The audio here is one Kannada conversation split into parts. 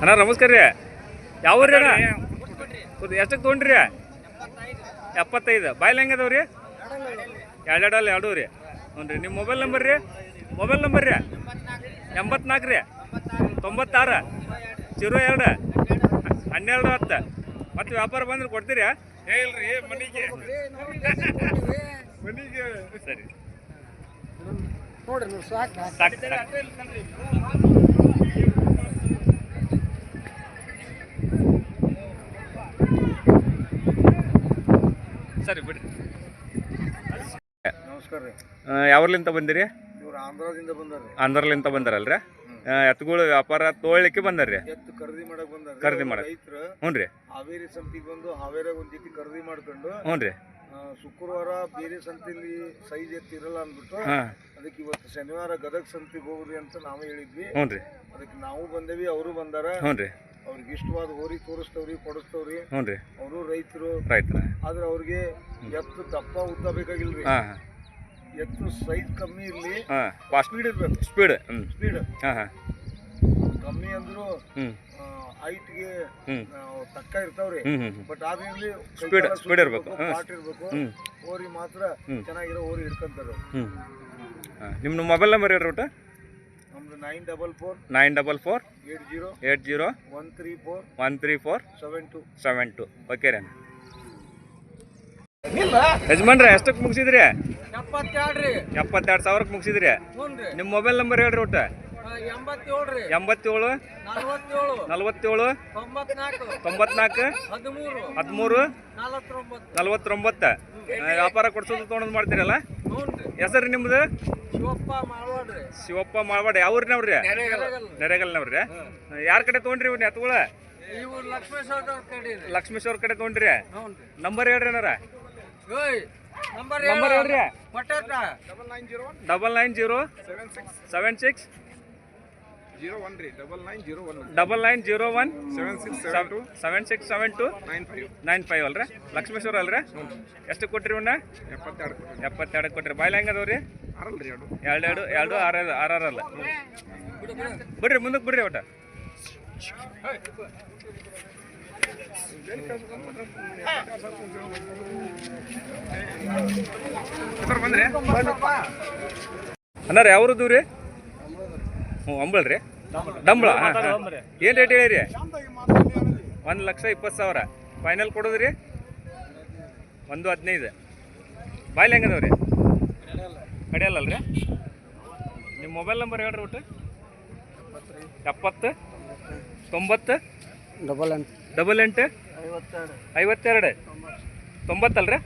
ಅಣ್ಣ ನಮಸ್ಕಾರ ರೀ. ಯಾವ ರೀ ಅಣ್ಣ? ಎಷ್ಟಕ್ಕೆ ತೊಗೊಂಡ್ರಿ? ಎಪ್ಪತ್ತೈದು. ಬಾಯ್ಲ್ ಹೆಂಗೆ ಅದಾವ ರೀ? ಎರಡು ಅಲ್ಲ ಎರಡು ರೀ. ಹ್ಞೂ ರೀ. ನಿಮ್ಮ ಮೊಬೈಲ್ ನಂಬರ್ ರೀ? ಮೊಬೈಲ್ ನಂಬರ್ ರೀ? ಎಂಬತ್ನಾಲ್ಕು ರೀ. ತೊಂಬತ್ತಾರು. ಜೀರೋ ಎರಡು. ಹನ್ನೆರಡು ಹತ್ತು. ಮತ್ತೆ ವ್ಯಾಪಾರ ಬಂದ್ರೆ ಕೊಡ್ತೀರಾ? ಹೇಳ್ರಿ ಮನಿಗೆ. ಮನಿಗೆ. ಸರಿ. ನೋಡ್ರಿ ಸಾಕು ಸಾಕು. ಸರಿ ಬಿಡಿ. ನಮಸ್ಕಾರ ರೀ. ಯಾವ್ರಲಿಂತ ಬಂದಿರಿ? ಇವ್ರು ಆಂಧ್ರದಿಂದ ಬಂದಾರ್ರಿ ಆಂಧ್ರಲಿಂತ ಬಂದಾರಲ್ರಿ? ಎತ್ತುಗಳು ವ್ಯಾಪಾರ ತೊಗೊಳ್ಲಿಕ್ಕೆ ಬಂದಾರ್ರಿ? ಎತ್ತು ಖರೀದಿ ಮಾಡಕ್ ಬಂದಾರ ಖರೀದಿ ಮಾಡಕ್. ರೈತರು ಹ್ಞೂ ರೀ. ಹಾವೇರಿ ಸಂತಿಗೆ ಬಂದು ಹಾವೇರಿ ಒಂದ್ ಜೊತೆ ಖರೀದಿ ಮಾಡ್ಕೊಂಡು ಹ್ಞೂ ರೀ. ಆ, ಶುಕ್ರವಾರ ಬೇರೆ ಸಂತಿಲಿ ಸೈಜ್ ಎತ್ತಿರಲ್ಲ ಅಂದ್ಬಿಟ್ಟು ಹಾಂ. ಅದಕ್ಕೆ ಇವತ್ತು ಶನಿವಾರ ಗದಗ ಸಂತಿಗೆ ಹೋಗ್ರಿ ಅಂತ ನಾವು ಹೇಳಿದ್ವಿ. ಹ್ಞೂ ರೀ. ಅದಕ್ಕೆ ನಾವು ಬಂದೇವಿ ಅವರು ಬಂದಾರ. ಹ್ಞೂ ರೀ. ಅವ್ರಿಗೆ ಇಷ್ಟವಾದ ಹೋರಿ ತೋರಿಸ್ತವ್ರಿ ಕೊಡಿಸ್ತವ್ರಿ. ಹ್ಞೂ ರೀ. ಅವರು ರೈತರು. ರೈತರ. ಆದ್ರೆ ಅವ್ರಿಗೆ ಎತ್ತು ದಪ್ಪ ಉದ್ದ ಬೇಕಾಗಿಲ್ರಿ. ಹಾಂ. ಹಾಂ ಎತ್ತು ಸೈಜ್ ಕಮ್ಮಿ ಇರಲಿ ಹಾಂ. ಫಾಸ್ಟ್. ಸ್ಪೀಡ್ ಇರಬೇಕು. ಸ್ಪೀಡ್. ಹ್ಞೂ ಸ್ಪೀಡ್ ಹಾಂ ಹಾಂ. ಕಮ್ಮಿ ಅಂದ್ರು ಹ್ಞೂ ಹೈಟ್ಗೆ ತಕ್ಕ ಇರ್ತಾವ್ರಿ. ಬಟ್ ಆದ್ರಲ್ಲಿ ಸ್ಪೀಡ್ ಸ್ಪೀಡ್ ಇರಬೇಕು. ಇರಬೇಕು ಪಾಟ್ ಇರ್ಬೇಕು. ಹೋರಿ ಮಾತ್ರ ಚೆನ್ನಾಗಿರೋ ಹೋರಿ ಹಿಡ್ಕೊಂತಾರೆ ನಿಮ್ಮ ಮೊಬೈಲ್ ನಂಬರ್ ಹೇಳ್ರಿ ಒಟ್ಟು. ನಮ್ದು nine double four nine double four eight zero eight zero one three four one three four seven two seven two. Okay ರೀ ಯಜಮಾನ್ರಿ ಎಷ್ಟಕ್ಕೆ ಮುಗಿಸಿದ್ರಿ? ಎಪ್ಪತ್ತೆರಡು ಸಾವಿರಕ್ಕೆ ಮುಗಿಸಿದ್ರಿ? ನಿಮ್ಮ ಮೊಬೈಲ್ ನಂಬರ್ ಹೇಳ್ರಿ ಒಟ್ಟು. ಎಂಬತ್ತೇಳು ನಲ್ವತ್ತೇಳು. ತೊಂಬತ್ನಾಲ್ಕು. ಹದಿಮೂರು. ನಲವತ್ತೊಂಬತ್ತು. ವ್ಯಾಪಾರ ಕೊಡ್ಸೋದು ತೊಗೊಂಡು ಮಾಡ್ತೀರಲ್ಲ? ಹೆಸರು ನಿಮ್ದು? ಶಿವಪ್ಪ ಮಾಳ್ವಾಡ ಯಾವ ಊರಿನವ್ರಿ ನೆರೆಗಲ್ನವ್ರಿ ಯಾರ ಕಡೆ ತೊಗೊಂಡ್ರಿ ಇವ್ನ ಎತ್ತುಗಳ ಇವು ಲಕ್ಷ್ಮೇಶ್ವರ ಕಡೆ ತಗೊಂಡ್ರಿ ಲಕ್ಷ್ಮೇಶ್ವರ ಕಡೆ ತೊಗೊಂಡ್ರಿ? ಹ್ಞೂ ನಂಬರ್ ಹೇಳ್ರಿ ಏನಾರ? ನಂಬರ್ ನಂಬರ್ ಹೇಳ್ರಿ? Double nine zero seven six. Seven six? Zero one ರೀ double nine zero one. Double nine zero one? Seven six seven two. Seven six seven two? Nine five. Nine five ಅಲ್ರಿ? ಲಕ್ಷ್ಮೇಶ್ವರ ಅಲ್ರಿ? ಎಷ್ಟು ಕೊಟ್ರಿ ಇವನ್ನ ಎಪ್ಪತ್ತೆರಡು ಎಪ್ಪತ್ತೆರಡು ಕೊಟ್ರಿ. ಬಾಯ್ಲ ಹೆಂಗದವ್ರಿ ಎರಡು. ಎರಡು ಎರಡು ಆರು ಬಿಡ್ರಿ ಮುಂದಕ್ಕೆ ಬಿಡ್ರಿ ಒಟ್ಟ. ಬಂದ್ರೆ? ಅನ್ನಾರ ಯಾವ್ರದ್ದು ರೀ? ಹ್ಞೂ ಅಂಬಳ ರೀ. ಡಂಬಳ ಹಾಂ ಏನು ರೇಟ್ ಹೇಳಿರಿ? ಒಂದು ಲಕ್ಷ ಇಪ್ಪತ್ತು ಸಾವಿರ. ಫೈನಲ್ ಕೊಡೋದ್ರಿ? ಒಂದು ಹದಿನೈದು. ಬಾಯ್ಲ್ ಹೆಂಗದವ ರೀ ನಿಮ್ಮ ಮೊಬೈಲ್ ನಂಬರ್ ಹೇಳ್ರಿ ಒಟ್ಟು. ಎಪ್ಪತ್ತು ತೊಂಬತ್ತು ಡಬಲ್ ಎಂಟು. ಡಬಲ್ ಎಂಟು ಐವತ್ತೆರಡು. ಐವತ್ತೆರಡು ತೊಂಬತ್ತಲ್ರಿ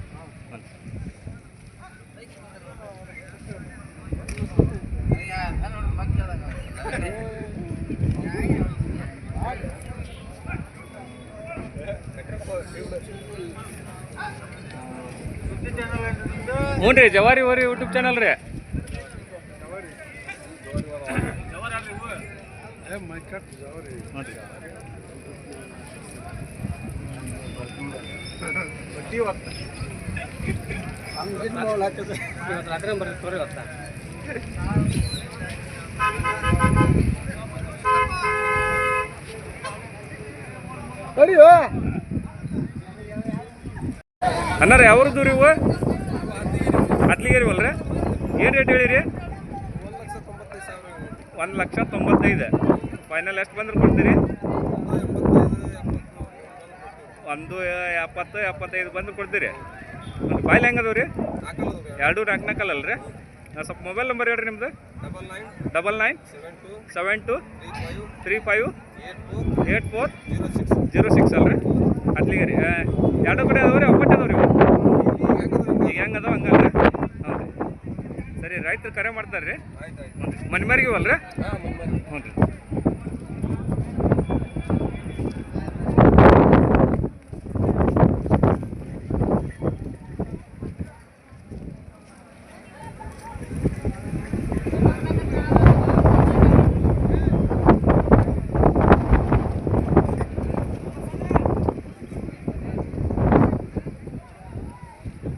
ಹ್ಞೂ ರೀ ಜವಾರಿ ಓರಿ ಯೂಟ್ಯೂಬ್ ಚಾನಲ್ ರೀ. ಅನ್ನಾರ ಯಾವ್ರದ್ದು ರೀ ಇವು? ಅತ್ಲಿಗೇರಿ ಅಲ್ರಿ ಏನು ರೇಟ್ ಹೇಳಿರಿ? ಒಂದು ಲಕ್ಷ ತೊಂಬತ್ತೈದು. ಫೈನಲ್ ಎಷ್ಟು ಬಂದ್ರೆ ಕೊಡ್ತೀರಿ? ಒಂದು ಎಪ್ಪತ್ತು, ಎಪ್ಪತ್ತೈದು ಬಂದು ಕೊಡ್ತೀರಿ. ಹೆಂಗೆ ಹೆಂಗದವ ರೀ? ಎರಡು ನಾಲ್ಕು ನಾಲ್ಕಲ್ಲ ರೀ ಸ್ವಲ್ಪ ಮೊಬೈಲ್ ನಂಬರ್ ಹೇಳ್ರಿ ನಿಮ್ದು. Double nine seven two three five eight four zero six ಅಲ್ರಿ? ಅಟ್ಲಿಗೆ ರೀ. ಎರಡು ಕಡೆ ಅದಾವ ರೀ ಒಬ್ಬಟ್ಟೆ ಅದಾವ ರೀ ಈಗ ಹೆಂಗೆ ಅದಾವ ಹಂಗಲ್ರಿ? ರೀ ಸರಿ ರೈತರು ಕರೆ ಮಾಡ್ತಾರೆ ರೀ? ಮನ್ಮರಿಗೆ ಇವಲ್ರಿ ಹ್ಞೂ ರೀ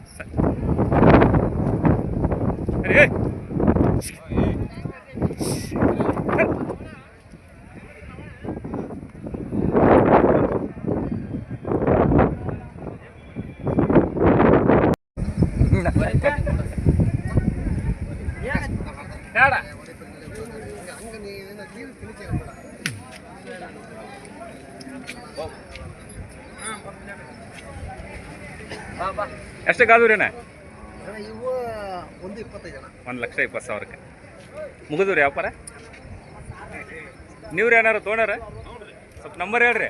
ಸರಿ ಬೇಡ ಎಷ್ಟಕ್ಕಾದ್ರೂ ರೀ ಇವು ಒಂದು ಇಪ್ಪತ್ತೈದು ಜನ. ಒಂದು ಲಕ್ಷ ಇಪ್ಪತ್ತು ಸಾವಿರಕ್ಕೆ. ಮುಗಿದ್ರಿ ವ್ಯಾಪಾರ? ನೀವು ರೀ ಏನಾರು ತೊಗೊಂಡಾರ? ಸ್ವಲ್ಪ ನಂಬರ್ ಹೇಳ್ರಿ.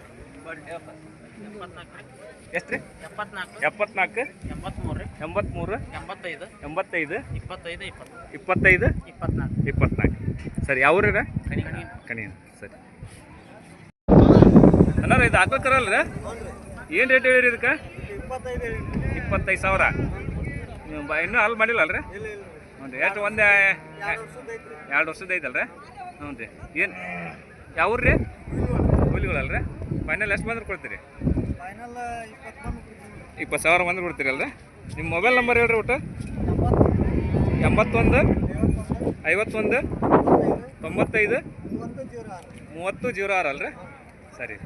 ಎಷ್ಟು ರೀ? ಎಪ್ಪತ್ನಾಲ್ಕು. ಎಪ್ಪತ್ನಾಲ್ಕು. ಎಂಬತ್ಮೂರು ರೀ. ಎಂಬತ್ತ್ಮೂರು ಎಂಬತ್ತೈದು. ಎಂಬತ್ತೈದು. ಇಪ್ಪತ್ತೈದು ಇಪ್ಪತ್ತು. ಇಪ್ಪತ್ತೈದು? ಇಪ್ಪತ್ನಾಲ್ಕು. ಇಪ್ಪತ್ನಾಲ್ಕು. ಸರಿ ಯಾವ್ರಿ ಕಣಿ ಸರಿ. ಅನ್ನಾರ ಇದು ಹಾಕ್ಬೇಕರಲ್ರ ಏನು ರೇಟ್ ಹೇಳಿರಿ ಇದಕ್ಕೆ? ಇಪ್ಪತ್ತೈದು ಇಪ್ಪತ್ತೈದು ಸಾವಿರ ನೀವು ಬ ಇನ್ನೂ ಅಲ್ಲಿ ಮಾಡಿಲ್ಲ ಅಲ್ರಿ ಹ್ಞೂ ರೀ ಎಷ್ಟು ಒಂದು ಎರಡು ವರ್ಷದ ಐತಲ್ರಿ ಹ್ಞೂ ರೀ ಏನು ಯಾವ್ರಿ ರೀ ಕೂಲಿಗಳಲ್ರಿ ಫೈನಲ್ ಎಷ್ಟು ಬಂದ್ರೆ ಕೊಡ್ತೀರಿ ಇಪ್ಪತ್ತು ಸಾವಿರ ಬಂದ್ರೆ ಕೊಡ್ತೀರಲ್ರಿ ನಿಮ್ಮ ಮೊಬೈಲ್ ನಂಬರ್ ಹೇಳ್ರಿ ಊಟ ಎಂಬತ್ತೊಂದು ಐವತ್ತೊಂದು ತೊಂಬತ್ತೈದು ಮೂವತ್ತು ಜೀರೋ ಆರು ಮೂವತ್ತು ಜೀರೋ ಆರು ಅಲ್ರಿ ಸರಿ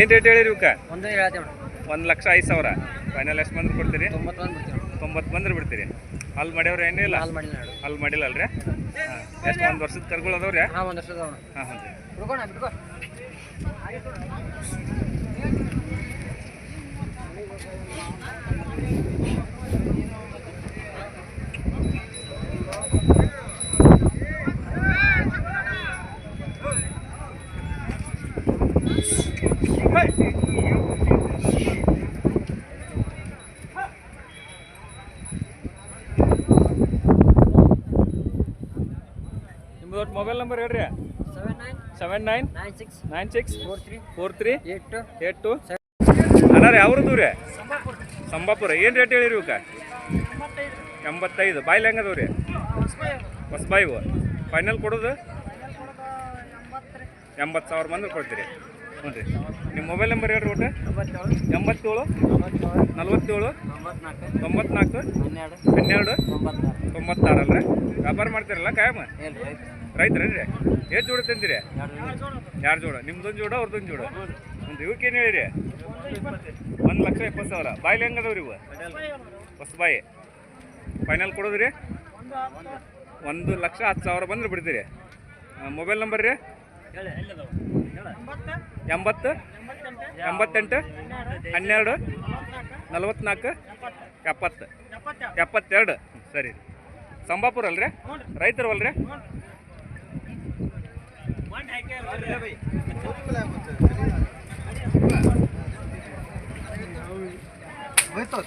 ಏನು ರೇಟ್ ಹೇಳಿರಿ ಇವಕ್ಕೆ? ಒಂದು ಹೇಳ್ತೇವೆ ಒಂದು ಲಕ್ಷ ಐದು ಸಾವಿರ. ಫೈನಲ್ ಎಷ್ಟು ಬಂದ್ರೆ ಕೊಡ್ತೀರಿ? ಬಿಡ್ತೀವಿ ತೊಂಬತ್ತು ಬಂದ್ರೆ ಬಿಡ್ತೀರಿ. ಅಲ್ಲಿ ಮಾಡ್ಯವ್ರ ಏನಿಲ್ಲ ಹಾಲು ಮಾಡಿಲ್ಲ ನೋಡು ಅಲ್ಲಿ ಮಾಡಿಲ್ಲ ಅಲ್ರಿ? ಹಾಂ ಎಷ್ಟು ಒಂದು ವರ್ಷದ ಕರ್ಗಳು ಅದಾವ್ರಿ? ಹಾಂ ಒಂದು ವರ್ಷದ ಹಾಂ ಹಾಂ. ರೀ ಬಿಡ್ಕೋಣ ನಿಮ್ದು ಮೊಬೈಲ್ ನಂಬರ್ ಹೇಳ್ರಿ. Seven nine nine six nine six four three four three eight two eight two ಅನ್ನಾರ ಯಾವ್ರದ್ದು ರೀ? ಸಂಬಾಪುರ. ಏನು ರೇಟ್ ಹೇಳಿರಿ ಇವಕ್ಕೆ? ಎಂಬತ್ತೈದು. ಬಾಯ್ಲಿ ಹೆಂಗದವು ರೀ? ಹೊಸಬಾಯಿವು ಫೈನಲ್ ಕೊಡೋದು? ಎಂಬತ್ತು ಸಾವಿರ ಮಂದಿ ಕೊಡ್ತೀರಿ. ಹ್ಞೂ ರೀ. ನಿಮ್ಮ ಮೊಬೈಲ್ ನಂಬರ್ ಹೇಳ್ರಿ ಒಟ್ಟು? ಎಂಬತ್ತೇಳು, ನಲ್ವತ್ತೇಳು, ತೊಂಬತ್ನಾಲ್ಕು, ಹನ್ನೆರಡು, ತೊಂಬತ್ತಾರು ಅಲ್ರಿ? ವ್ಯಾಪಾರ ಮಾಡ್ತೀರಲ್ಲ ಕಾಯಮ್ಮ ರೈತರೇನ್ರಿ? ಎಷ್ಟು ಜೋಡಿ ತಂದಿರಿ? ಯಾರು ಜೋಡ? ನಿಮ್ದೊಂದು ಜೋಡ ಅವ್ರದ್ದೊಂದು ಜೋಡ? ಒಂದು ಇವಕ್ಕೆ ಏನು ಹೇಳಿರಿ? ಒಂದು ಲಕ್ಷ ಇಪ್ಪತ್ತು ಸಾವಿರ. ಬಾಯ್ಲಿ ಹೆಂಗದವ್ರಿ ಇವು? ಹೊಸ ಬಾಯಿ. ಫೈನಲ್ ಕೊಡೋದ್ರಿ? ಒಂದು ಲಕ್ಷ ಹತ್ತು ಸಾವಿರ ಬಂದ್ರೆ ಬಿಡ್ತೀರಿ. ಮೊಬೈಲ್ ನಂಬರ್ ರೀ? ಹೇಳಿ ಎಂಬತ್ತು? ಎಂಬತ್ತೆಂಟು? ಹನ್ನೆರಡು? ನಲವತ್ನಾಲ್ಕು? ಎಪ್ಪತ್ತು. ಎಪ್ಪತ್ತೆರಡು. ಸರಿ. ಸಂಬಾಪುರ ಅಲ್ರಿ? ರೈತರವಲ್ರಿ ಹೋಯ್ತು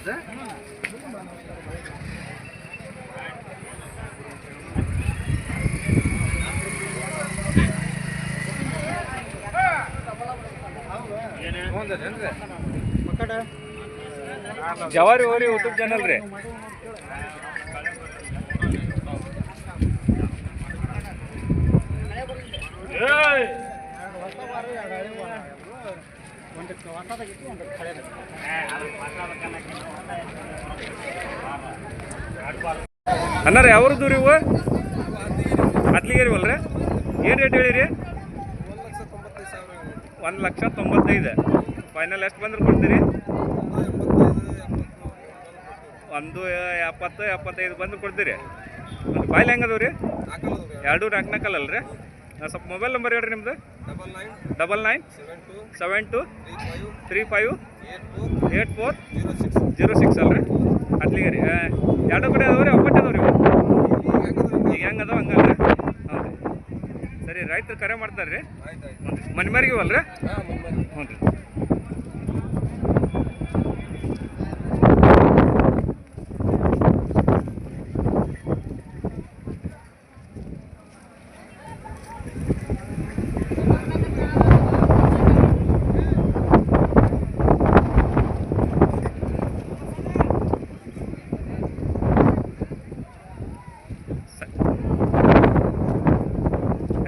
ಜವಾರಿ ಹೋರಿ ಯೂಟ್ಯೂಬ್ ಚಾನಲ್ ರೀ. ಅನ್ನಾರ ಅವ್ರದ್ದು ರೀ ಇವು? ಅತ್ಲಿಗೇರಿ ಅಲ್ರಿ ಏನು ರೇಟ್ ಹೇಳಿರಿ? ಒಂದು ಲಕ್ಷ ತೊಂಬತ್ತೈದು. ಫೈನಲ್ ಎಷ್ಟು ಬಂದ್ರೆ ಕೊಡ್ತೀರಿ? ಒಂದು ಎಪ್ಪತ್ತು, ಎಪ್ಪತ್ತೈದು ಬಂದ್ರೆ ಕೊಡ್ತೀರಿ. ಬಾಯ್ಲಿ ಹೆಂಗದವು ರೀ ಎರಡು ನಾಲ್ಕು ನಾಲ್ಕಲ್ಲ ರೀ ಸ್ವಲ್ಪ ಮೊಬೈಲ್ ನಂಬರ್ ಹೇಳ್ರಿ ನಿಮ್ದು. Double nine seven two three five eight four zero six ಅಲ್ರಿ? ಅಟ್ಲಿಗೆ ರೀ ಎರಡು ಕಡೆ ಅದಾವ ರೀ ಒಬ್ಬಟ್ಟು ಅದಾವ ರೀ ಈಗ ಹೆಂಗೆ ರೀ ಸರಿ ರೈತರು ಕರೆ ಮಾಡ್ತಾರೆ ರೀ? ಮನೆ ಮಾರಿಗೆ ಅಲ್ರಿ ಹ್ಞೂ ರೀ.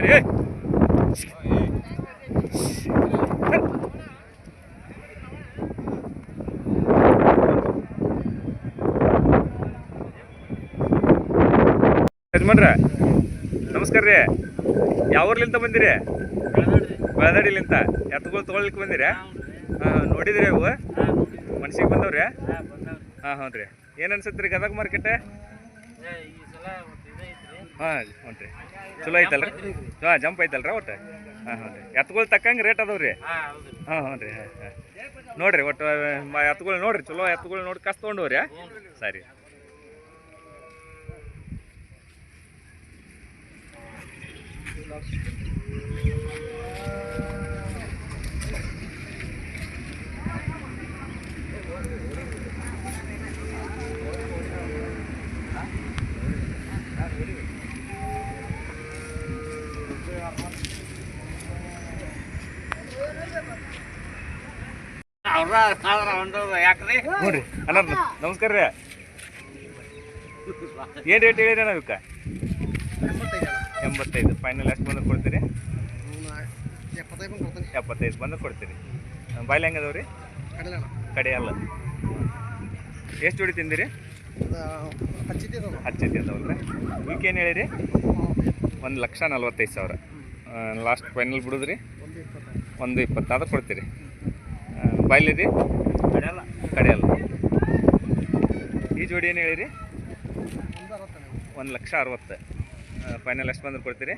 ಸರಿ. ಯಜಮಾನ್ರ ನಮಸ್ಕಾರ ರೀ. ಯಾವ ಊರ್ಲಿಂದ ಬಂದಿರಿ? ಬೆಳದಡಿಲಿಂತ. ಎತ್ತುಗಳು ತೊಗೊಳ್ಲಿಕ್ಕೆ ಬಂದಿರಿ? ಹಾಂ ನೋಡಿದ್ರಿ ಅವು? ಮನ್ಸಿಗೆ ಬಂದವ್ರಿ? ಹಾಂ ಹ್ಞೂ ರೀ ಏನು ಅನ್ಸತ್ತೆ ರೀ ಗದಗ ಮಾರ್ಕೆಟ್? ಹಾಂ ಹ್ಞೂ ರೀ ಚಲೋ ಐತಲ್ರಿ? ಹಾಂ ಜಂಪ್ ಐತಲ್ರಿ ಒಟ್ಟು? ಹಾಂ ಹ್ಞೂ ರೀ ಎತ್ಗಳು ತಕ್ಕಂಗೆ ರೇಟ್ ಅದಾವ ರೀ ಹಾಂ ಹ್ಞೂ ರೀ ಹಾಂ ಹಾಂ. ನೋಡಿರಿ ಒಟ್ಟು ಮ- ನೋಡ್ರಿ ಚಲೋ ಎತ್ತುಗಳು ನೋಡಿ ಕಸ್ ತೊಗೊಂಡವ್ರಿ ಸರಿ ಅವ್ರ ಅವ್ರ ಒಂದು ಯಾಕ್ರಿ ನೋಡ್ರಿ ನಮಸ್ಕಾರ ರೀ. ಏನು ರೇಟ್ ಹೇಳಿರಿ ನಾವು ಎಂಬತ್ತೈದು. ಫೈನಲ್ ಎಷ್ಟು ಬಂದ್ರೆ ಕೊಡ್ತೀರಿ? ಎಪ್ಪತ್ತೈದು ಬಂದ್ರೆ ಕೊಡ್ತೀರಿ. ಬಾಯ್ಲಿ ಹೆಂಗೆ ಅದಾವ ರೀ? ಕಡೆ ಅಲ್ಲ. ಎಷ್ಟು ಜೋಡಿ ತಿಂದಿರಿ? ಹಚ್ಚಿದ್ದೆ ಅದವಲ್ಲ ಏನು ಹೇಳಿರಿ? ಒಂದು ಲಕ್ಷ ನಲ್ವತ್ತೈದು ಸಾವಿರ. ಲಾಸ್ಟ್ ಫೈನಲ್ ಬಿಡುದ್ರಿ? ಒಂದು ಇಪ್ಪತ್ತಾದ್ರೂ ಕೊಡ್ತೀರಿ. ಬಾಯ್ಲಿ ರೀ ಕಡೆಯಲ್ಲ. ಕಡೆ ಅಲ್ಲ ಈ ಜೋಡಿ ಏನು ಹೇಳಿರಿ? ಒಂದು ಲಕ್ಷ ಅರವತ್ತು. ಫೈನಲ್ ಎಷ್ಟು ಬಂದ್ರೆ ಕೊಡ್ತೀರಿ?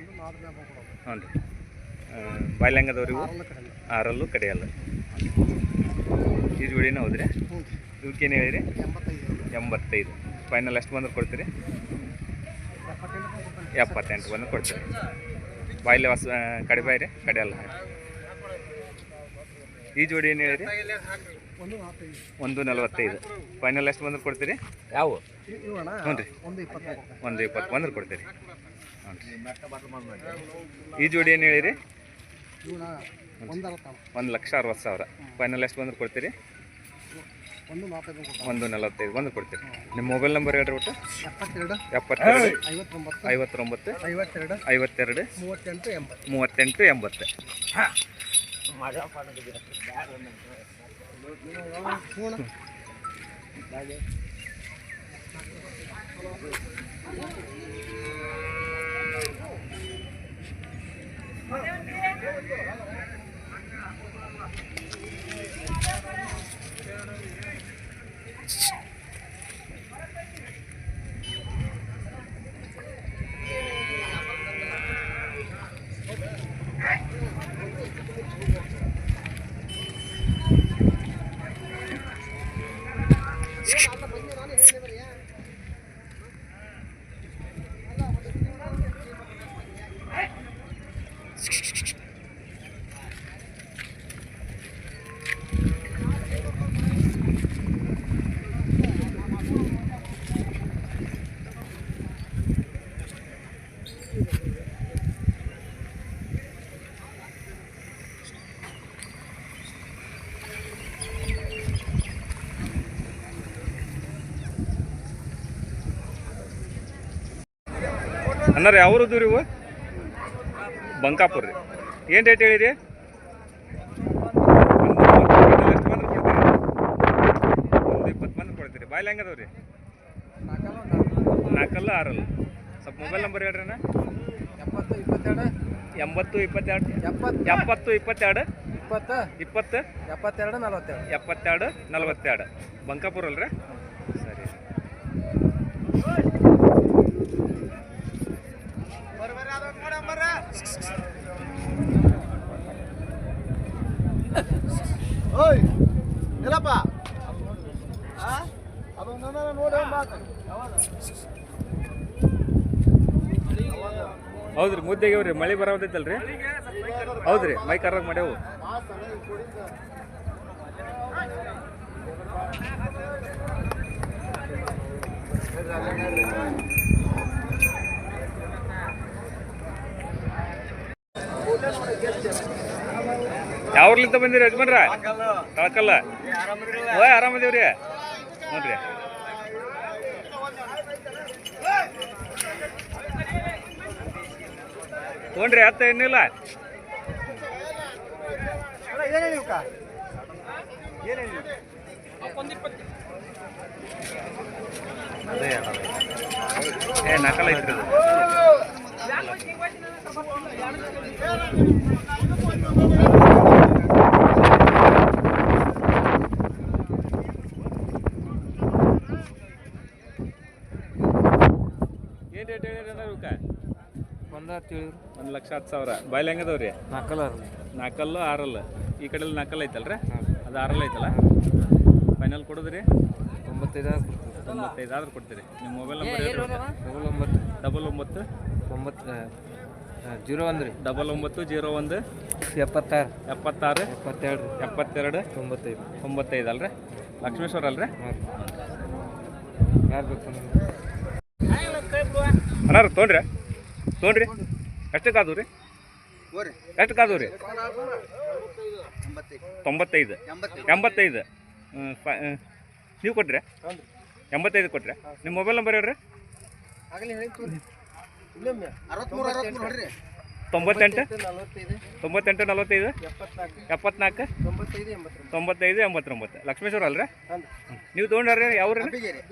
ಹ್ಞೂ ರೀ. ಬಾಯ್ಲಿ ಹೆಂಗೆ ಅದಾವ್ರಿ ಇವು? ಆರಲ್ಲೂ ಕಡೆಯಲ್ಲ. ಈ ಜೋಡಿನ ಹೌದ್ರಿ? ಇವಕ್ಕೇನು ಹೇಳಿರಿ? ಎಂಬತ್ತೈದು. ಫೈನಲ್ ಎಷ್ಟು ಬಂದ್ರೆ ಕೊಡ್ತೀರಿ? ಎಪ್ಪತ್ತೆಂಟು ಬಂದ್ರೆ ಕೊಡ್ತೀರಿ. ಬಾಯ್ಲಿ ಹೊಸ ಕಡಿಬಾಯ್ರಿ ಕಡೆಯಲ್ಲ. ಈ ಜೋಡಿ ಏನು ಹೇಳಿರಿ ಒಂದು ನಲವತ್ತೈದು. ಫೈನಲ್ ಎಷ್ಟು ಬಂದ್ರೆ ಕೊಡ್ತೀರಿ? ಯಾವ? ಹ್ಞೂ ರೀ ಒಂದು ಇಪ್ಪತ್ತು ಬಂದ್ರೆ ಕೊಡ್ತೀರಿ. ಹ್ಞೂ ರೀ ಈ ಜೋಡಿ ಏನು ಹೇಳಿರಿ? ಒಂದು ಲಕ್ಷ ಅರವತ್ತು ಸಾವಿರ. ಫೈನಲ್ ಎಷ್ಟು ಬಂದ್ರೆ ಕೊಡ್ತೀರಿ? ಒಂದು ನಲವತ್ತೈದು ಬಂದು ಕೊಡ್ತೀರಿ. ನಿಮ್ಮ ಮೊಬೈಲ್ ನಂಬರ್ ಹೇಳ್ರಿ ಒಟ್ಟು. ಎಪ್ಪತ್ತೆರಡು. ಎಪ್ಪತ್ತೆರಡು. ಐವತ್ತೊಂಬತ್ತು. ಐವತ್ತೊಂಬತ್ತು. ಐವತ್ತೆರಡು. ಐವತ್ತೆರಡು. ಮೂವತ್ತೆಂಟು ಎಂಬತ್ತು. ಮೂವತ್ತೆಂಟು ಎಂಬತ್ತು. ಅನ್ನಾರ ಯಾವ ದೂರ ಇವು? ಬಂಕಾಪುರ ರೀ. ಏನು ರೇಟ್ ಹೇಳಿರಿ ಒಂದು ಇಪ್ಪತ್ತು ಬಂದು ಕೊಡ್ತೀರಿ. ಬಾಯ್ಲಿ ಹೆಂಗೆ ಅದಾವ ರೀ? ನಾಲ್ಕಲ್ಲ ಆರಲ್ಲ. ಸ್ವಲ್ಪ ಮೊಬೈಲ್ ನಂಬರ್ ಹೇಳ್ರಿ ಅಣ್ಣ. ಎಪ್ಪತ್ತು ಇಪ್ಪತ್ತೆರಡು ಎಂಬತ್ತು ಇಪ್ಪತ್ತೆರಡು. ಎಪ್ಪತ್ತು ಎಪ್ಪತ್ತು ಇಪ್ಪತ್ತೆರಡು. ಇಪ್ಪತ್ತು ಇಪ್ಪತ್ತು ಎಪ್ಪತ್ತೆರಡು ನಲವತ್ತೆರಡು. ಎಪ್ಪತ್ತೆರಡು ನಲವತ್ತೆರಡು. ಬಂಕಾಪುರ ಅಲ್ರಿ ಸರಿ ಓಯ್ ಎಲ್ಲಪ್ಪ? ಅದೊಂದು ನೋಡಿ ಹೌದ್ರಿ ಮುದ್ದೆಗೆ ಮಳೆ ಬರೋದೈತಲ್ರಿ ಹೌದ್ರಿ ಮೈ ಕರ್ರಾಗ ಮಾಡ್ಯಾವು ಯಾವ್ರಲಿಂದ ಬಂದಿರಿ ಯಜಮಾನ್ರ? ಕಳಕಲ್ಲ. ಓ ಆರಾಮದೇವ್ರಿ? ನೋಡ್ರಿ. ತೊಗೊಂಡ್ರಿ ಅತ್ತ ಏನಿಲ್ಲ ಏ ನಕಲ ಐತ್ರಿ ಅದು ಏನು ರೇಟ್ ಹೇಳಿದ್ರೆ ಇವಕ್ಕ ಒಂದು ಹತ್ತು ಹೇಳಿದ್ರು. ಒಂದು ಲಕ್ಷ ಹತ್ತು ಸಾವಿರ. ಬಾಯ್ಲ್ ಹೆಂಗದವ್ರಿ? ನಾಲ್ಕಲ್ಲ ನಾಲ್ಕಲ್ಲು ಆರಲ್ಲ. ಈ ಕಡೆಲ್ಲಿ ನಾಲ್ಕಲ್ಲ ಐತಲ್ರಿ? ಅದು ಆರಲ್ಲ ಐತಲ್ಲ? ಫೈನಲ್ ಕೊಡೋದ್ರಿ? ತೊಂಬತ್ತೈದು ತೊಂಬತ್ತೈದು ಆದ್ರೆ ಕೊಡ್ತೀರಿ. ನಿಮ್ಮ ಮೊಬೈಲ್ ನಂಬರ್ ಮೊಬೈಲ್ ಒಂಬತ್ತು ಡಬಲ್ ಒಂಬತ್ತು. ಒಂಬತ್ತು ಜೀರೋ ಒಂದು ರೀ ಡಬಲ್ ಒಂಬತ್ತು ಜೀರೋ ಒಂದು. ಎಪ್ಪತ್ತಾರು. ಎಪ್ಪತ್ತಾರು. ಎಪ್ಪತ್ತೆರಡು. ಎಪ್ಪತ್ತೆರಡು. ತೊಂಬತ್ತೈದು. ತೊಂಬತ್ತೈದು ಅಲ್ರಿ? ಲಕ್ಷ್ಮೇಶ್ವರ ಅಲ್ರಿ? ಹಾಂ ಯಾರು ಬೇಕು ಅನಾರು ತೊಗೊಂಡ್ರಿ? ತೊಗೊಂಡ್ರಿ? ಎಷ್ಟಕ್ಕೆ ಆದವು ರೀ ಎಷ್ಟಕ್ಕೆ ಆದವು ರೀ ತೊಂಬತ್ತೈದು. ಎಂಬತ್ತೈದು. ನೀವು ಕೊಟ್ರಿ? ಎಂಬತ್ತೈದು ಕೊಟ್ರಿ? ನಿಮ್ಮ ಮೊಬೈಲ್ ನಂಬರ್ ಹೇಳ್ರಿ? ತೊಂಬತ್ತೆಂಟು. ತೊಂಬತ್ತೆಂಟು? ನಲವತ್ತೈದು. ಎಪ್ಪತ್ನಾಲ್ಕು. ಎಪ್ಪತ್ನಾಲ್ಕು? ತೊಂಬತ್ತೈದು ಎಂಬತ್ತೊಂಬತ್ತು. ಲಕ್ಷ್ಮೇಶ್ವರ ಅಲ್ರಿ? ನೀವು ತೊಗೊಂಡ್ರಿ ಯಾವ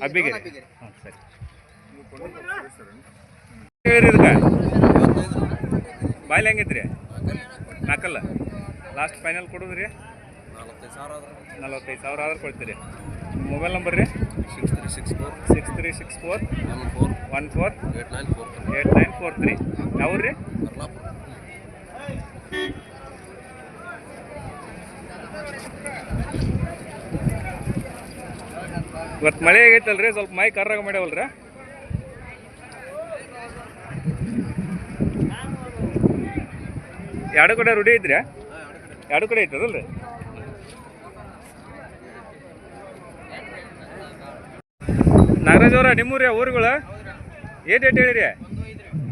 ಅಬ್ಬಿಗೆ ಹಾಂ ಸರಿ. ಹೇಳಿರಿ ಇದಕ್ಕೆ. ಬಾಯ್ಲಿ ಹೆಂಗಿದ್ರಿ? ನಾಲ್ಕಲ್ಲ? Last final ಕೊಡೋದ್ರಿ? ನಲವತ್ತೈದು ಸಾವಿರ ಆದ್ರೆ ಕೊಡ್ತೀರಿ. ಮೊಬೈಲ್ ನಂಬರ್ ರೀ? Six three six four six three six four one four one four eight nine four eight nine four three ಯಾವ್ರಿ ಇವತ್ತು ಮಳೆ ಆಗೈತಲ್ರಿ ಸ್ವಲ್ಪ ಮೈ ಕರ್ರಾಗ ಮಾಡ್ಯಾವಲ್ರಿ. ಎರಡು ಕಡೆ ರೂಢಿ ಐತ್ರಿ? ಎರಡು ಕಡೆ ಐತದಲ್ರಿ? ನಾಗರಾಜ್ ಅವ್ರ ನಿಮ್ಮೂರಿ ಊರುಗಳು? ಏಟ್ ಏಟ್ ಹೇಳಿರಿ?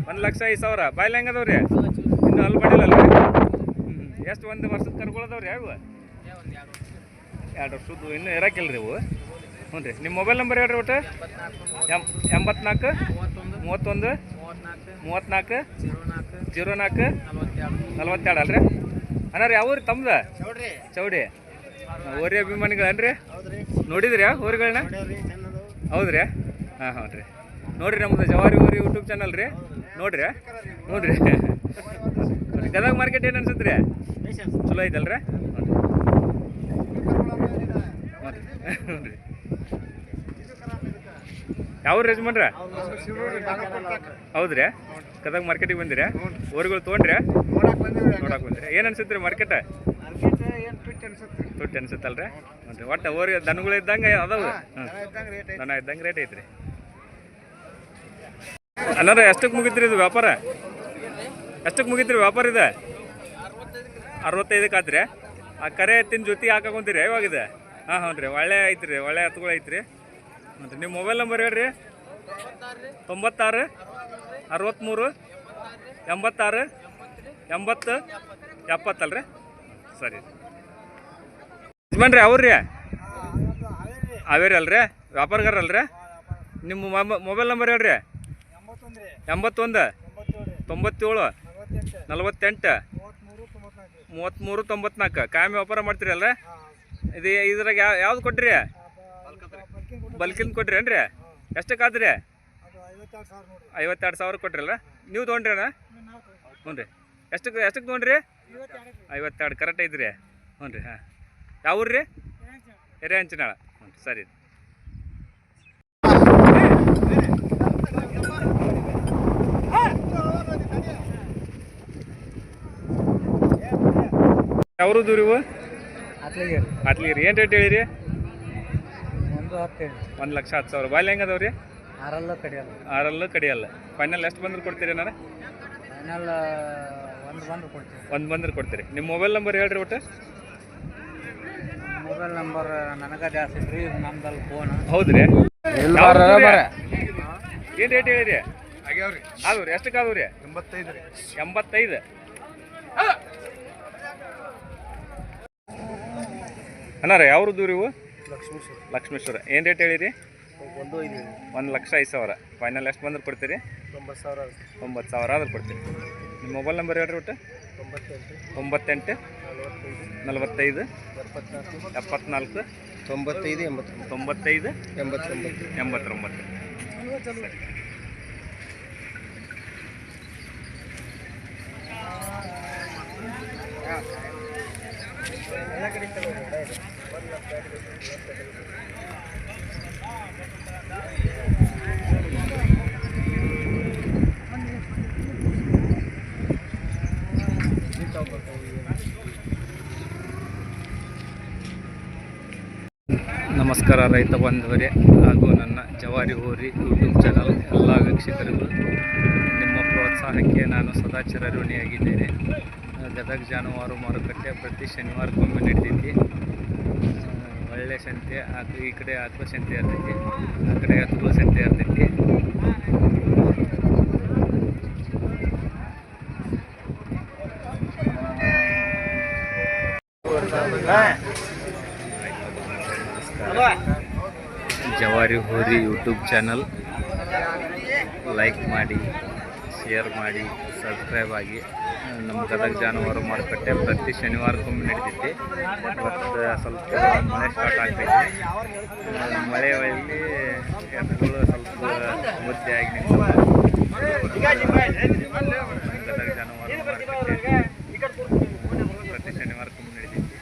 ಒಂದು ಲಕ್ಷ ಐದು ಸಾವಿರ. ಬಾಯ್ಲ ಹೆಂಗದವ್ರಿ ಇನ್ನೂ ಅಲ್ಲಿ ಮಾಡಿಲ್ಲ ಎಷ್ಟು ಒಂದು ವರ್ಷದ ಕರ್ಕೊಳ್ಳೋದವ್ರಿ ಯಾವ ಎರಡು ವರ್ಷದ್ದು ಇನ್ನೂ ಇರಕಿಲ್ಲ ರೀ ಇವು. ಹ್ಞೂ ರೀ ನಿಮ್ಮ ಮೊಬೈಲ್ ನಂಬರ್ ಹೇಳ್ರಿ ಒಟ್ಟು. ಎಂ ಎಂಬತ್ನಾಲ್ಕು ಮೂವತ್ತೊಂದು ಮೂವತ್ತ್ನಾಲ್ಕು ಜೀರೋ ನಾಲ್ಕು ನಲ್ವತ್ತೆರಡು ಅಲ್ರಿ? ಅಣ್ಣ ರೀ ಯಾವ ಊರು ತಮ್ದು? ಚೌಡಿ. ಓರಿ ಅಭಿಮಾನಿಗಳನ್ರಿ? ನೋಡಿದ್ರಿ ಊರುಗಳನ್ನ? ಹೌದ್ರಿ? ಹಾಂ, ಹೌದ್ರಿ. ರೀ ನೋಡ್ರಿ ನಮ್ದು ಜವಾರಿ ಊರಿ ಯೂಟ್ಯೂಬ್ ಚಾನಲ್ ರೀ. ನೋಡ್ರಿ ರೀ ಗದಗ ಮಾರ್ಕೆಟ್ ಏನು ಅನ್ಸುತ್ತೆ ರೀ ಚಲೋ ಐತಲ್ರಿ? ರೀ ಯಾವ ಯಜಮಾನ್ರ? ಹೌದ್ರಿ. ಗದಗ ಮಾರ್ಕೆಟಿಗೆ ಬಂದಿರಿ? ಊರುಗಳು ತೊಗೊಂಡ್ರಿ? ನೋಡಕ್ ಬಂದಿರಿ ಏನು ಅನ್ಸುತ್ತೆ ರೀ ಮಾರ್ಕೆಟ್ ತುಟ್ಟಿ ಅನ್ಸುತ್ತಲ್ರಿ ನೋಡ್ರಿ ಒಟ್ಟು ಊರಿಗೆ ದನಗಳು ಇದ್ದಂಗೆ ಅದಾವ. ದನ ಇದ್ದಂಗೆ ರೇಟ್ ಐತ್ರಿ. ಅಲ್ಲ ಎಷ್ಟಕ್ಕೆ ಮುಗಿತ್ರಿ ಇದು ವ್ಯಾಪಾರ? ಎಷ್ಟಕ್ಕೆ ಮುಗಿತ್ರಿ ವ್ಯಾಪಾರ ಇದೆ? ಅರವತ್ತೈದಕ್ಕೆ ಆತ್ರಿ? ಆ ಕರೆ ಎತ್ತಿನ ಜೊತೆ ಹಾಕೊಂತೀರಿ ಇವಾಗಿದೆ ಹಾಂ ಹ್ಞೂ ರೀ ಒಳ್ಳೆ ಐತ್ರಿ ಒಳ್ಳೆ ಹತ್ತುಗಳು ಐತ್ರಿ. ಹ್ಞೂ ರೀ ನಿಮ್ಮ ಮೊಬೈಲ್ ನಂಬರ್ ಹೇಳ್ರಿ. ತೊಂಬತ್ತಾರು ಅರವತ್ತ್ಮೂರು ಎಂಬತ್ತಾರು ಎಂಬತ್ತು ಎಪ್ಪತ್ತಲ್ರಿ? ಸರಿ. ಯಜಮಾನ್ರಿ ಅವ್ರಿ ಅವೇರಿ ಅಲ್ರಿ? ವ್ಯಾಪಾರಗಾರ ಅಲ್ರಿ ನಿಮ್ಮ ಮೊಬ- ಮೊಬೈಲ್ ನಂಬರ್ ಹೇಳ್ರಿ. ಎಂಬತ್ತೊಂದು ತೊಂಬತ್ತೇಳು. ನಲವತ್ತೆಂಟು. ಮೂವತ್ತ್ಮೂರು ತೊಂಬತ್ನಾಲ್ಕು ಕಾಯಂ ವ್ಯಾಪಾರ ಮಾಡ್ತೀರಿ ಅಲ್ರಿ? ಇದು ಇದ್ರಾಗ ಯಾವ ಯಾವ್ದು ಕೊಟ್ರಿ? ಬಲ್ಕಿಂದ ಕೊಟ್ರಿ ಏನ್ರಿ? ಎಷ್ಟಕ್ಕೆ ಆದ್ರಿ ಐವತ್ತೆರಡು ಸಾವಿರ ಕೊಟ್ರಲ್ಲ ನೀವು ತೊಗೊಂಡ್ರಿ ಅಣ್ಣ? ಹ್ಞೂ ರೀ ಎಷ್ಟಕ್ಕೆ ಎಷ್ಟಕ್ಕೆ ತೊಗೊಂಡ್ರಿ? ಐವತ್ತೆರಡು. ಕರೆಕ್ಟ್ ಐತ್ರಿ. ಹ್ಞೂ ರೀ ಹಾಂ. ಯಾವ ಊರು ರೀ? ಎರೆ ಹಂಚಿನಾಳ. ಹ್ಞೂ ಸರಿ. ಯಾವ್ರು ದೂರ ಇವು? ಅಟ್ಲಿರಿ ಏನು ರೇಟ್ ಹೇಳಿರಿ? ಒಂದು ಲಕ್ಷ ಹತ್ತು ಸಾವಿರ. ಬಾಯಿ ಹೆಂಗದವ್ ಅದಾವ್ರಿ? ಆರಲ್ಲ ಕಡಿಯಲ್ಲ. ಆರಲ್ಲೂ ಕಡಿಯಲ್ಲ. ಫೈನಲ್ ಎಷ್ಟು ಬಂದ್ರೆ ಕೊಡ್ತೀರಿ ನಾನು ಫೈನಲ್ ಒಂದು ಬಂದ್ರೆ ಕೊಡ್ತೀವಿ. ಒಂದು ಬಂದ್ರೆ ಕೊಡ್ತೀರಿ. ನಿಮ್ಮ ಮೊಬೈಲ್ ನಂಬರ್ ಹೇಳ್ರಿ ಒಟ್ಟು. ಮೊಬೈಲ್ ನಂಬರ್ ನನಗೆ ಜಾಸ್ತಿ ಇದ್ರಿ ನಮ್ದಲ್ಲಿ ಫೋನ್ ಹೌದ್ರಿ? ಬಾರ, ಬಾರ. ಏನು ರೇಟ್ ಹೇಳಿರಿ ಆಗ್ಯಾವ್ರಿ. ಆದವು ರೀ ಎಷ್ಟಕ್ಕೆ ಆದವು ರೀ. ಎಂಬತ್ತೈದು. ರೀ ಎಂಬತ್ತೈದು ಅನ್ನಾರ ಯಾವ್ರು ದೂರ ಇವು? ಲಕ್ಷ್ಮೀಶ್ವರ. ಲಕ್ಷ್ಮೇಶ್ವರ. ಏನು ರೇಟ್ ಹೇಳಿರಿ ಒಂದು ಐದು ಒಂದು ಲಕ್ಷ ಐದು ಸಾವಿರ. ಫೈನಲ್ ಎಷ್ಟು ಬಂದ್ರೆ ಕೊಡ್ತೀರಿ? ತೊಂಬತ್ತು ಸಾವಿರ ಒಂಬತ್ತು ಸಾವಿರ ಆದ್ರೆ ಕೊಡ್ತೀರಿ. ನಿಮ್ಮ ಮೊಬೈಲ್ ನಂಬರ್ ಹೇಳ್ರಿ ಒಟ್ಟು? ತೊಂಬತ್ತೆಂಟು. ತೊಂಬತ್ತೆಂಟು. ನಲವತ್ತೈದು. ಎಪ್ಪತ್ನಾಲ್ಕು. ತೊಂಬತ್ತೈದು ಎಂಬತ್ತೊಂಬತ್ತು. ತೊಂಬತ್ತೈದು. ಎಂಬತ್ತೊಂಬತ್ತು. ಎಂಬತ್ತೊಂಬತ್ತು. ನಮಸ್ಕಾರ ರೈತ ಬಾಂಧವರೇ ಹಾಗೂ ನನ್ನ ಜವಾರಿ ಹೋರಿ ಯೂಟ್ಯೂಬ್ ಚಾನಲ್ ಎಲ್ಲ ವೀಕ್ಷಕರಿಗೂ ನಿಮ್ಮ ಪ್ರೋತ್ಸಾಹಕ್ಕೆ ನಾನು ಸದಾ ಚಿರಋಣಿಯಾಗಿದ್ದೇನೆ. ಗದಗ ಜಾನುವಾರು ಮಾರುಕಟ್ಟೆ ಪ್ರತಿ ಶನಿವಾರಕ್ಕೊಮ್ಮೆ ನಡೆದೈತಿ ಆ, ಒಳ್ಳೆ ಸಂತೆ ಆ ಈ ಕಡೆ ಆತ್ಮ ಸಂತೆ ಇರ್ತೈತಿ ಆ ಕಡೆ ಆತ್ಮ ಸಂತೆ ಇರ್ತೈತಿ. ಜವಾರಿ ಹೋರಿ ಯೂಟ್ಯೂಬ್ ಚಾನಲ್. ಲೈಕ್ ಮಾಡಿ ಶೇರ್ ಮಾಡಿ ಸಬ್ಸ್ಕ್ರೈಬ್ ಆಗಿ. ನಮ್ಮ ಗದಗ ಜಾನುವಾರು ಮಾರುಕಟ್ಟೆ ಪ್ರತಿ ಶನಿವಾರಕ್ಕೊಮ್ಮೆ ನಡೀತೈತಿ. ಮತ್ತು ಸ್ವಲ್ಪ ಮಳೆ ಸ್ಟಾರ್ಟ್ ಆಗ್ತೈತಿ. ಮಳೆ ಒಳ್ಳಿ ಎತ್ತುಗಳು ಸ್ವಲ್ಪ ಮುದ್ದೆ ಆಗಿ ನಿಂತು ಗದಗ ಜಾನುವಾರು ಮಾರುಕಟ್ಟೆ ಪ್ರತಿ ಶನಿವಾರಕ್ಕೊಮ್ಮೆ ನಡೀತೈತಿ.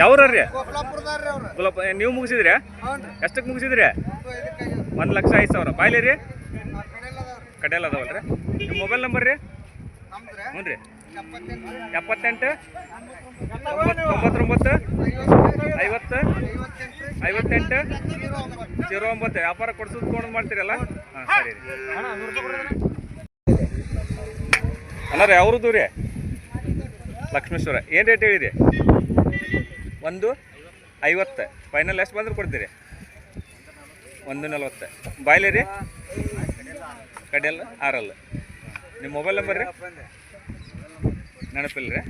ಯಾವ್ರಿ ಗುಲಾಬ್ ನೀವು ಮುಗಿಸಿದ್ರಿ? ಎಷ್ಟಕ್ಕೆ ಮುಗಿಸಿದ್ರಿ? ಒಂದು ಲಕ್ಷ ಐದು ಸಾವಿರ. ಬಾಯ್ಲಿ ರೀ ಕಡೆಯಲ್ಲ ಅದಾವಲ್ರಿ. ನಿಮ್ಮ ಮೊಬೈಲ್ ನಂಬರ್ ರೀ? ಹ್ಞೂ ರೀ ಎಪ್ಪತ್ತೆಂಟು. ತೊಂಬತ್ತು ತೊಂಬತ್ತೊಂಬತ್ತು ಐವತ್ತು ಐವತ್ತೆಂಟು ಜೀರೋ ಒಂಬತ್ತು ವ್ಯಾಪಾರ ಕೊಡ್ಸೋದು ತೊಗೊಂಡು ಮಾಡ್ತೀರಲ್ಲ? ಹಾಂ ಸರಿ ರೀ. ಅಣ್ಣ ರೀ ಅವ್ರದ್ದು ರೀ? ಲಕ್ಷ್ಮೇಶ್ವರ. ಏನು ರೇಟ್ ಹೇಳಿರಿ ಒಂದು ಐವತ್ತು. ಫೈನಲ್ ಎಷ್ಟು ಬಂದ್ರೆ ಕೊಡ್ತೀರಿ? ಒಂದು ನಲ್ವತ್ತು. ಬಾಯ್ಲೆ ರೀ? ಕಡೆಯಲ್ಲ ಆರಲ್ಲ. ನಿಮ್ಮ ಮೊಬೈಲ್ ನಂಬರ್ ರೀ? ನೆನಪಿಲ್ಲ ರೀ